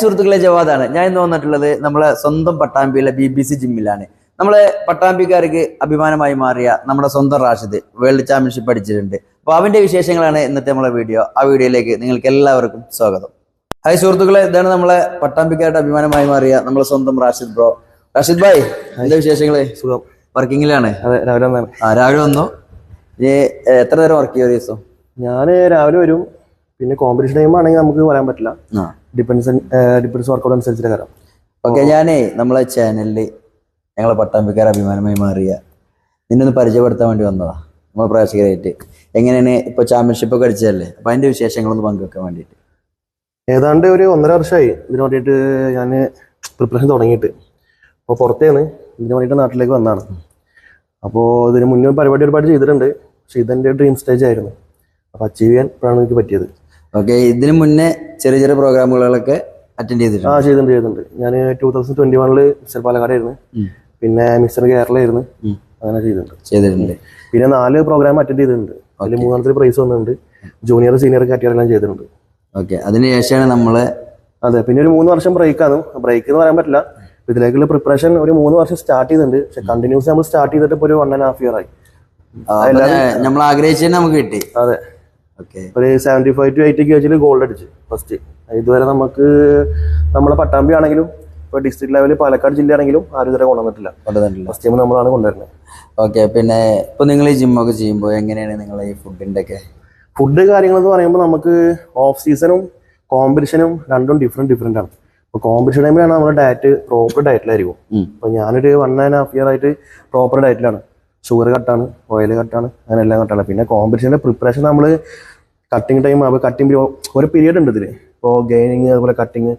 സുഹൃത്തുക്കളെ ജവാദാണ്. ഞാൻ ഇന്ന് വന്നിട്ടുള്ളത് നമ്മളെ സ്വന്തം പട്ടാമ്പിയിലെ ബി ബി സി ജിമ്മിലാണ് നമ്മളെ പട്ടാമ്പിക്കാർക്ക് അഭിമാനമായി മാറിയ നമ്മുടെ സ്വന്തം റാഷിദ് വേൾഡ് ചാമ്പ്യൻഷിപ്പ് അടിച്ചിട്ടുണ്ട്. അപ്പോൾ അവന്റെ വിശേഷങ്ങളാണ് ഇന്നത്തെ നമ്മളെ വീഡിയോ. ആ വീഡിയോയിലേക്ക് നിങ്ങൾക്ക് എല്ലാവർക്കും സ്വാഗതം. ഹായ് സുഹൃത്തുക്കളെ ഇതാണ് നമ്മളെ പട്ടാമ്പിക്കാരുടെ അഭിമാനമായി മാറിയ നമ്മളെ സ്വന്തം റാഷിദ് ബ്രോ. റാഷിദ് ഭായ് എന്താ വിശേഷങ്ങൾ? സുഖം. വർക്കിങ്ങിലാണ്? അതെ രാവിലെ വന്നോ ആ രാവിലെ വന്നു? ഇനി എത്ര നേരം വർക്ക് ചെയ്യും ഒരു ദിവസം? ഞാൻ രാവിലെ വരും. പിന്നെ കോമ്പറ്റീഷൻ ടൈം ആണെങ്കിൽ നമുക്ക് പറയാൻ പറ്റില്ല. ഡിപ്പെൻസ് ഡിപ്പെൻസ് വർക്കൗട്ട് അനുസരിച്ചിട്ട് കയറാം ഓക്കെ ഞാനേ നമ്മളെ ചാനലിൽ ഞങ്ങളെ പട്ടാമ്പിക്കാർ അഭിമാനമായി മാറിയ. നിന്നെ ഒന്ന് പരിചയപ്പെടുത്താൻ വേണ്ടി വന്നതാ. നമ്മൾ പ്രേക്ഷകരായിട്ട് എങ്ങനെയാണ് ഇപ്പൊ ചാമ്പ്യൻഷിപ്പ് ഒക്കെ അടിച്ചതല്ലേ? അപ്പൊ അതിന്റെ വിശേഷങ്ങളൊന്ന് പങ്കുവെക്കാൻ വേണ്ടിയിട്ട്. ഏതാണ്ട് ഒരു ഒന്നര വർഷമായി ഇതിനു വേണ്ടിയിട്ട് ഞാൻ പ്രിപ്പറേഷൻ തുടങ്ങിയിട്ട്. അപ്പോൾ പുറത്തേന്ന് ഇതിനു വേണ്ടിയിട്ട് നാട്ടിലേക്ക് വന്നതാണ്. അപ്പോൾ ഇതിന് മുന്നേ പരിപാടി ഒരുപാട് ചെയ്തിട്ടുണ്ട്. പക്ഷേ ഇതെന്റെ ഡ്രീം സ്റ്റേജ് ആയിരുന്നു. അപ്പോൾ അച്ചീവ് ചെയ്യാൻ ഇപ്പോഴാണ് എനിക്ക് പറ്റിയത്. ഓക്കെ ഇതിനു മുന്നേ ചെറിയ ചെറിയ പ്രോഗ്രാമുകളൊക്കെ അറ്റൻഡ് ചെയ്തിട്ടുണ്ട്. ആ ചെയ്തിട്ടുണ്ട് ചെയ്തിട്ടുണ്ട്. ഞാൻ ടൂ തൗസൻഡ് ട്വന്റി വണ്ണിൽ മിസ്റ്റർ പാലക്കാടായിരുന്നു. ആയിരുന്നു പിന്നെ മിസ്റ്റർ കേരളമായിരുന്നു ഉം. അങ്ങനെ ചെയ്തിട്ടുണ്ട്. ചെയ്തിട്ടുണ്ട്. പിന്നെ നാല് പ്രോഗ്രാം അറ്റൻഡ് ചെയ്തിട്ടുണ്ട്. അതിൽ മൂന്നാമത്തെ പ്രൈസ് വന്നിട്ടുണ്ട്. ജൂനിയർ സീനിയർ കാറ്റഗറിയെല്ലാം ചെയ്തിട്ടുണ്ട്. ഓക്കെ അതിനുശേഷമാണ് നമ്മൾ അതെ പിന്നെ ഒരു മൂന്ന് വർഷം ബ്രേക്കാണ് ബ്രേക്ക് എന്ന് പറയാൻ പറ്റില്ല. ഇതിലേക്കുള്ള പ്രിപ്പറേഷൻ ഒരു മൂന്ന് വർഷം സ്റ്റാർട്ട് ചെയ്തിട്ടുണ്ട്. പക്ഷെ കണ്ടിന്യൂസ് നമ്മൾ സ്റ്റാർട്ട് ചെയ്തിട്ട് ഒരു വൺ ആൻഡ് ഹാഫ് ഇയർ ആയി. നമ്മൾ ആഗ്രഹിച്ചു നമുക്ക് കിട്ടി. അതെ. ഒരു seventy five to eighty K ജിയിൽ ഗോൾഡ് അടിച്ച് ഫസ്റ്റ് ഇതുവരെ നമുക്ക് നമ്മളെ പട്ടാമ്പി ആണെങ്കിലും ഇപ്പോൾ ഡിസ്ട്രിക്ട് ലെവലിൽ പാലക്കാട് ജില്ലയാണെങ്കിലും ആരും ഇതുവരെ കൊണ്ടുവന്നിട്ടില്ല. കൊണ്ടുവന്നിട്ടില്ല. ഫസ്റ്റ് ടൈം നമ്മളാണ് കൊണ്ടുവരുന്നത്. ഓക്കെ പിന്നെ ഇപ്പൊ നിങ്ങൾ ഈ ജിമ്മൊക്കെ ചെയ്യുമ്പോൾ എങ്ങനെയാണ് നിങ്ങൾ ഈ ഫുഡിന്റെ ഒക്കെ? ഫുഡ് കാര്യങ്ങൾ എന്ന് പറയുമ്പോൾ നമുക്ക് ഓഫ് സീസണും കോമ്പറ്റീഷനും രണ്ടും ഡിഫറെന്റ് ഡിഫറെന്റ് ആണ്. ഇപ്പോൾ കോമ്പറ്റീഷൻ ടൈമിലാണ് നമ്മുടെ ഡയറ്റ് പ്രോപ്പർ ഡയറ്റിലായിരിക്കും അപ്പൊ അപ്പോൾ ഞാനൊരു വൺ ആൻഡ് ഹാഫ് ഇയർ ആയിട്ട് പ്രോപ്പർ ഡയറ്റിലാണ് ഷുഗർ കട്ടാണ് ഓയിൽ കട്ടാണ് അങ്ങനെ എല്ലാം കട്ടാണ്. പിന്നെ കോമ്പറ്റീഷന്റെ പ്രിപ്പറേഷൻ നമ്മൾ കട്ടിങ് ടൈം അപ്പോൾ കട്ടിങ് ഒരു പീരീഡ് ഉണ്ട് ഇതിൽ ഇപ്പോൾ ഗെയിനിങ് അതുപോലെ കട്ടിങ്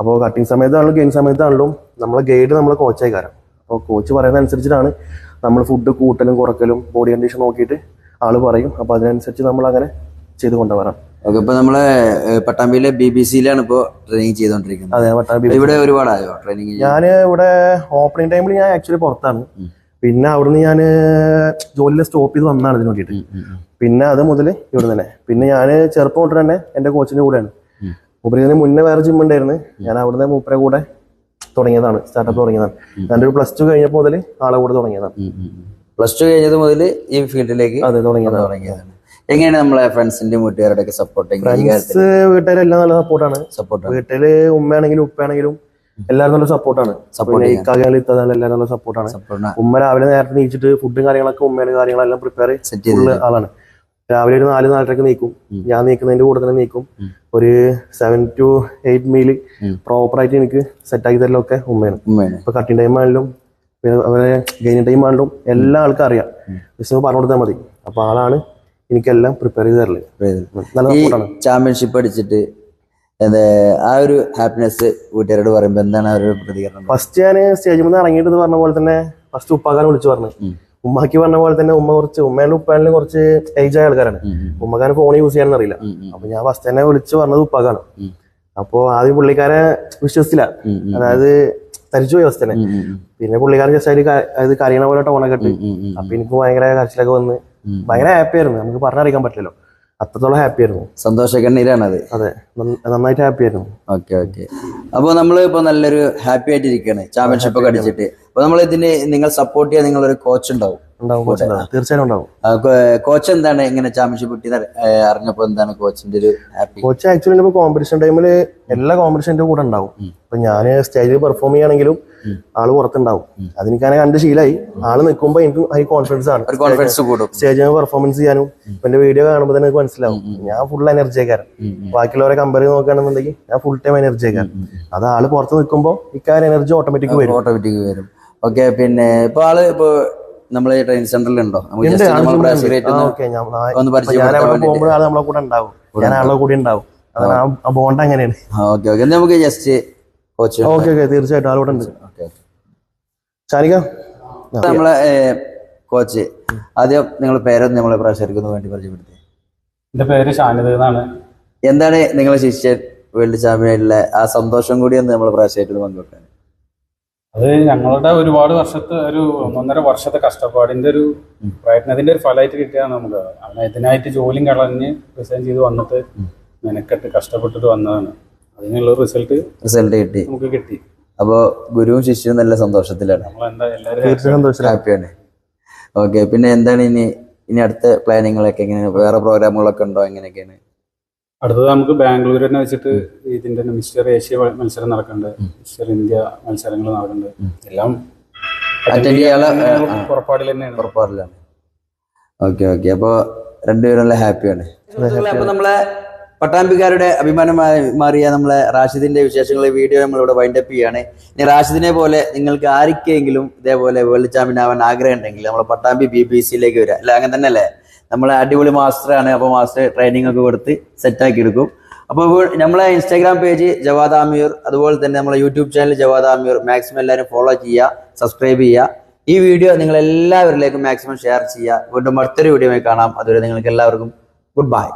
അപ്പോൾ കട്ടിങ് സമയത്താണെങ്കിലും ഗെയിൻ സമയത്താണല്ലോ നമ്മളെ ഗൈഡ് നമ്മളെ കോച്ചായി കാരണം അപ്പോൾ കോച്ച് പറയുന്ന അനുസരിച്ചിട്ടാണ് നമ്മൾ ഫുഡ് കൂട്ടലും കുറക്കലും ബോഡി കണ്ടീഷൻ നോക്കിയിട്ട് ആൾ പറയും. അപ്പോൾ അതിനനുസരിച്ച് നമ്മൾ അങ്ങനെ ചെയ്ത് കൊണ്ടുവരാം. ഓക്കെ ഇപ്പൊ നമ്മളെ പട്ടാമ്പിയിലെ ബി ബി സിയിലാണ് ഇപ്പോ ട്രെയിനിങ് ചെയ്തോണ്ടിരിക്കുന്നത്. അതെ പട്ടാമ്പി ഇവിടെ ഒരുപാടായോ ട്രെയിനിങ് ഞാൻ ഇവിടെ ഓപ്പണിംഗ് ടൈമിൽ ഞാൻ ആക്ച്വലി പുറത്താണ്. പിന്നെ അവിടുന്ന് ഞാൻ ജോലിയിൽ സ്റ്റോപ്പ് ചെയ്ത് വന്നാണ് ഇതിന് വേണ്ടിയിട്ട്. പിന്നെ അത് മുതൽ ഇവിടെ തന്നെ. പിന്നെ ഞാൻ ചെറുപ്പം തൊട്ട് തന്നെ എന്റെ കോച്ചിന്റെ കൂടെയാണ്. ഉം. മൂപ്പര് ഇതിന് മുന്നേ വേറെ ജിം ഉണ്ടായിരുന്നു. ഞാൻ അവിടുന്ന് മൂപ്പരെ കൂടെ തുടങ്ങിയതാണ് സ്റ്റാർട്ടപ്പ് തുടങ്ങിയതാണ്. ഞാൻ ഒരു പ്ലസ് ടു കഴിഞ്ഞപ്പോൾ മുതൽ ആളെ കൂടെ തുടങ്ങിയതാണ്. പ്ലസ് ടു കഴിഞ്ഞത് മുതൽ ഈ ഫീൽഡിലേക്ക് അതെ തുടങ്ങിയതാണ്. തുടങ്ങിയതാണ്. എങ്ങനെയാണ് നമ്മളെ ഫ്രണ്ട്സിന്റെ വീട്ടുകാരുടെ ഒക്കെ സപ്പോർട്ട് ഫ്രണ്ട്സ് വീട്ടുകാരെല്ലാം നല്ല സപ്പോർട്ടാണ് സപ്പോർട്ട് വീട്ടിൽ ഉമ്മയാണെങ്കിലും ഉപ്പയാണെങ്കിലും എല്ലാവരും നല്ല സപ്പോർട്ടാണ് Support എല്ലാരും എല്ലാവരും നല്ല സപ്പോർട്ടാണ് സപ്പോർട്ട് ഉമ്മ രാവിലെ നേരത്തെ നീച്ചിട്ട് ഫുഡും കാര്യങ്ങളൊക്കെ ഉമ്മയുടെ കാര്യങ്ങളെല്ലാം പ്രിപ്പയർ സെറ്റ് ചെയ്ത് ഉള്ള ആളാണ്. രാവിലെ ഒരു നാല് നാലരക്ക് നീക്കും. ഞാൻ നീക്കുന്നതിന്റെ കൂടെ തന്നെ നീക്കും. ഒരു സെവൻ ടു എയ്റ്റ് മീൽ പ്രോപ്പറായിട്ട് പ്രോപ്പർ ആയിട്ട് എനിക്ക് സെറ്റ് ആക്കി തരലൊക്കെ ഉമ്മയാണ് ഇപ്പൊ കട്ടിങ് ടൈം ആണെങ്കിലും പിന്നെ അവരെ ഗെയിനിങ് ടൈം ആണെങ്കിലും എല്ലാ ആൾക്കും അറിയാം. ജസ്റ്റ് പറഞ്ഞു കൊടുത്താൽ മതി. അപ്പൊ ആളാണ് എനിക്കെല്ലാം പ്രിപ്പയർ ചെയ്ത് തരൽ. നല്ല ചാമ്പ്യൻഷിപ്പ് അടിച്ചിട്ട് ആ ഒരു ഹാപ്പിനെസ് വീട്ടുകാരോട് പറയുമ്പോ എന്താണ് ഒരു പ്രതികരണം? ഫസ്റ്റ് ഞാൻ സ്റ്റേജിൽ നിന്ന് ഇറങ്ങിയിട്ട് പറഞ്ഞ പോലെ തന്നെ ഫസ്റ്റ് ഉപ്പാക്കാൻ വിളിച്ചു പറഞ്ഞു. ഉമ്മാക്ക് പറഞ്ഞ പോലെ തന്നെ ഉമ്മ കുറച്ച് ഉമ്മേന്റെ ഉപ്പാനും കുറച്ച് ഏജ് ആയ ആൾക്കാരാണ്. ഉമ്മക്കാരൻ ഫോൺ യൂസ് ചെയ്യാൻ അറിയില്ല. അപ്പൊ ഞാൻ ഫസ്റ്റ് തന്നെ വിളിച്ചു പറഞ്ഞത് ഉപ്പാക്കാണ്. അപ്പോ ആദ്യം പുള്ളിക്കാരെ വിശ്വസിച്ചില്ല. അതായത് തരിച്ചു പോയി ഫസ്റ്റ് തന്നെ. ഉം, ഉം, ഉം, പിന്നെ പുള്ളിക്കാരൻ ജസ്റ്റ് അതിൽ അതായത് കരയണ പോലെ ടോണൊക്കെ ഇട്ട്. അപ്പൊ എനിക്ക് ഭയങ്കര കരച്ചിലൊക്കെ വന്ന്. ഭയങ്കര ഹാപ്പി ആയിരുന്നു. നമുക്ക് പറഞ്ഞറിയിക്കാൻ പറ്റില്ലല്ലോ. അത്രത്തോളം ഹാപ്പി ആയിരുന്നു. സന്തോഷക്കണ്ണീരാണത് അതെ നന്നായിട്ട് ഹാപ്പി ആയിരുന്നു. Okay okay. അപ്പോൾ നമ്മൾ ഇപ്പോൾ നല്ലൊരു ഹാപ്പി ആയിട്ട് ഇരിക്കുകയാണ് ചാമ്പ്യൻഷിപ്പ് ഒക്കെ അടിച്ചിട്ട്. അപ്പോൾ നമ്മൾ ഇതിന് നിങ്ങൾ സപ്പോർട്ട് ചെയ്യാൻ നിങ്ങളൊരു കോച്ച് ഉണ്ടാവും. ഉണ്ടാവും. തീർച്ചയായും ഉണ്ടാവും. കോച്ച് എന്താണ് ഇങ്ങനെ ചാമ്പ്യൻഷിപ്പ് കിട്ടി അറിഞ്ഞപ്പോൾ എന്താണ് കോച്ചിന്റെ ഒരു കോച്ച് ആക്ച്വലി ഇപ്പൊ കോമ്പറ്റീഷൻ ടൈമിൽ എല്ലാ കോമ്പറ്റീഷന്റെ കൂടെ ഉണ്ടാവും. ഇപ്പൊ ഞാൻ സ്റ്റേജിൽ പെർഫോം ചെയ്യുകയാണെങ്കിലും ആൾ പുറത്തുണ്ടാവും. അതെനിക്കാണ് കണ്ട് ശീലായി. ആൾ നിൽക്കുമ്പോ എനിക്ക് ഹൈ കോൺഫിഡൻസ് ആണ്. കോൺഫിഡൻസ് കൂടും. സ്റ്റേജിൽ പെർഫോമൻസ് ചെയ്യാനും എന്റെ വീഡിയോ കാണുമ്പോൾ തന്നെ എനിക്ക് മനസ്സിലാവും. ഞാൻ ഫുൾ എനർജി ആക്കാരൻ ബാക്കിയുള്ളവരെ കമ്പയർ ചെയ്ത് നോക്കുകയാണെന്നുണ്ടെങ്കിൽ ഞാൻ ഫുൾ ടൈം എനർജി ആക്കാരൻ അത് ആൾ പുറത്ത് നിൽക്കുമ്പോൾ ഇക്കാര്യം എനർജി ഓട്ടോമാറ്റിക് വരും. ഓട്ടോമാറ്റിക് വരും. ഓക്കെ പിന്നെ ഇപ്പൊ ആൾ ഇപ്പൊ നമ്മളെ ട്രെയിൻ സെന്ററിൽ ഉണ്ടോ? നമ്മൾ ഒന്ന് പരിചയപ്പെടുത്താൻ ബോണ്ട് അങ്ങനെയാണ്. Okay okay. നമുക്ക് ജസ്റ്റ് കോച്ച് ഓക്കെ ഓക്കെ തീർച്ചയായിട്ടും ആളോടെ ഉണ്ട്. ഷാനിക നമ്മളെ കോച്ച് ആദ്യം നിങ്ങൾ പേരൊന്ന് നമ്മളെ പ്രേക്ഷകർക്ക് വേണ്ടി പരിചയപ്പെടുത്തി. എന്റെ പേര് ഷാനിദ് എന്നാണ്. എന്താണ് നിങ്ങളെ ശിഷ്യൻ വേൾഡ് ചാമ്പ്യനായിട്ടുള്ള ആ സന്തോഷം കൂടി ഒന്ന് നമ്മളെ പ്രാവശ്യമായിട്ട് പങ്കുവെക്കാൻ അത് ഞങ്ങളുടെ ഒരുപാട് വർഷത്തെ ഒരു ഒന്നൊന്നര വർഷത്തെ കഷ്ടപ്പാടിന്റെ ഒരു പ്രയത്നത്തിന്റെ ഒരു ഫലമായിട്ട് കിട്ടിയാണ് നമുക്ക്. അങ്ങനെ ഇതിനായിട്ട് ജോലിയും കളഞ്ഞ് റിസൈൻ ചെയ്ത് വന്നിട്ട് മെനക്കെട്ട് കഷ്ടപ്പെട്ടിട്ട് വന്നതാണ്. അതിനുള്ള റിസൾട്ട് റിസൾട്ട് കിട്ടി. നമുക്ക് കിട്ടി. അപ്പോൾ ഗുരുവും ശിഷ്യവും നല്ല സന്തോഷത്തിലാണ്. ഹാപ്പിയാണ് ഓക്കെ പിന്നെ എന്താണ് ഇനി ഇനി അടുത്ത പ്ലാനിങ്ങളൊക്കെ എങ്ങനെയാണ്? വേറെ പ്രോഗ്രാമുകളൊക്കെ ഉണ്ടോ എങ്ങനെയൊക്കെയാണ്? അടുത്തത് നമുക്ക് ബാംഗ്ലൂർ തന്നെ വെച്ചിട്ട് ഇതിന്റെ തന്നെ മിസ്റ്റർ ഏഷ്യ മത്സരം നടക്കുന്നുണ്ട്. മിസ്റ്റർ ഇന്ത്യ മത്സരങ്ങൾ നടക്കുന്നുണ്ട്. എല്ലാം. പുറപ്പാടിൽ തന്നെയാണ്. പുറപ്പാടിലാണ് ഓക്കെ ഓക്കെ. അപ്പോൾ രണ്ടുപേരും നല്ല ഹാപ്പിയാണ്. അപ്പൊ നമ്മളെ പട്ടാമ്പിക്കാരുടെ അഭിമാനമായി മാറിയ നമ്മളെ റാഷിദിന്റെ വിശേഷങ്ങൾ വീഡിയോ നമ്മളിവിടെ വൈൻഡപ്പ് ചെയ്യാണ് ഇനി റാഷിദിനെ പോലെ നിങ്ങൾക്ക് ആർക്കെങ്കിലും ഇതേപോലെ വേൾഡ് ചാമ്പ്യൻ ആവാൻ ആഗ്രഹം ഉണ്ടെങ്കിൽ നമ്മളെ പട്ടാമ്പി ബി ബി സിയിലേക്ക് വരിക അല്ല? അങ്ങനെ തന്നെ അല്ലേ നമ്മളെ അടിപൊളി മാസ്റ്റർ ആണ് അപ്പോൾ മാസ്റ്റർ ട്രെയിനിങ് ഒക്കെ കൊടുത്ത് സെറ്റാക്കി എടുക്കും. അപ്പോൾ നമ്മളെ ഇൻസ്റ്റാഗ്രാം പേജ് ജവാദ് ആമിയൂർ അതുപോലെ തന്നെ നമ്മളെ YouTube channel Javad Amiyur maximum എല്ലാവരും ഫോളോ ചെയ്യുക സബ്സ്ക്രൈബ് ചെയ്യുക. ഈ വീഡിയോ നിങ്ങൾ എല്ലാവരിലേക്കും മാക്സിമം ഷെയർ ചെയ്യുക. വീണ്ടും അടുത്തൊരു വീഡിയോയിൽ കാണാം. അതുവരെ നിങ്ങൾക്ക് എല്ലാവർക്കും ഗുഡ് ബൈ